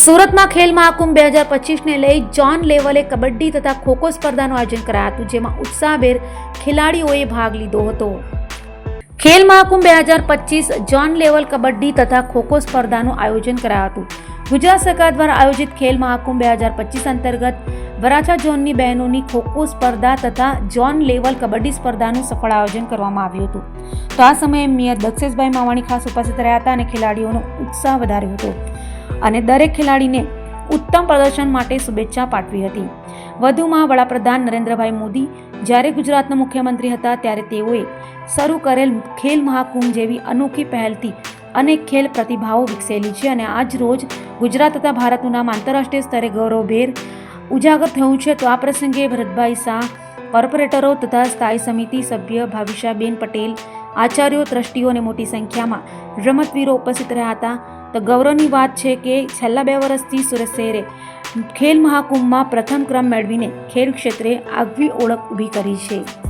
સુરતમાં ખેલ મહાકુંભ બે હજાર પચીસને લઈ જોન લેવલે કબડ્ડી તથા ખોખો સ્પર્ધાનું આયોજન કરાયું હતું જેમાં ઉત્સાહભેર ખેલાડીઓએ ભાગ લીધો હતો. ખેલ મહાકુંભ બે હજાર પચીસ જોન લેવલ કબડ્ડી તથા ખોખો સ્પર્ધાનું આયોજન કરાયું હતું ગુજરાત સરકાર દ્વારા આયોજિત ખેલ મહાકુંભ બે હજાર પચીસ અંતર્ગત વરાછા ઝોનની બહેનોની ખોખો સ્પર્ધા તથા ઝોન લેવલ કબડ્ડી સ્પર્ધાનું સફળ આયોજન કરવામાં આવ્યું હતું. તો આ સમયે મેયર દક્ષેશભાઈ માવાણી ખાસ ઉપસ્થિત રહ્યા હતા અને ખેલાડીઓનો ઉત્સાહ વધાર્યો હતો. અને દરેક ખેલાડીને ઉત્તમ પ્રદર્શન માટે શુભેચ્છા પાઠવી હતી. વધુમાં વડાપ્રધાન નરેન્દ્રભાઈ મોદી જ્યારે ગુજરાતના મુખ્યમંત્રી હતા ત્યારે તેઓએ શરૂ કરેલ ખેલ મહાકુંભ જેવી અનોખી પહેલથી અનેક ખેલ પ્રતિભાઓ વિકસેલી છે અને આજ રોજ ગુજરાત તથા ભારતનું નામ આંતરરાષ્ટ્રીય સ્તરે ગૌરવભેર ઉજાગર થયું છે તો આ પ્રસંગે ભરતભાઈ શાહ, કોર્પોરેટરો તથા સ્થાયી સમિતિ સભ્ય ભાવિશાબેન પટેલ, આચાર્યો, ટ્રસ્ટીઓ અને મોટી સંખ્યામાં રમતવીરો ઉપસ્થિત રહ્યા હતા. તો ગૌરવની વાત છે કે છેલ્લા બે વર્ષથી સુરત શહેરે ખેલ મહાકુંભમાં પ્રથમ ક્રમ મેળવીને ખેલ ક્ષેત્રે આગવી ઓળખ ઊભી કરી છે.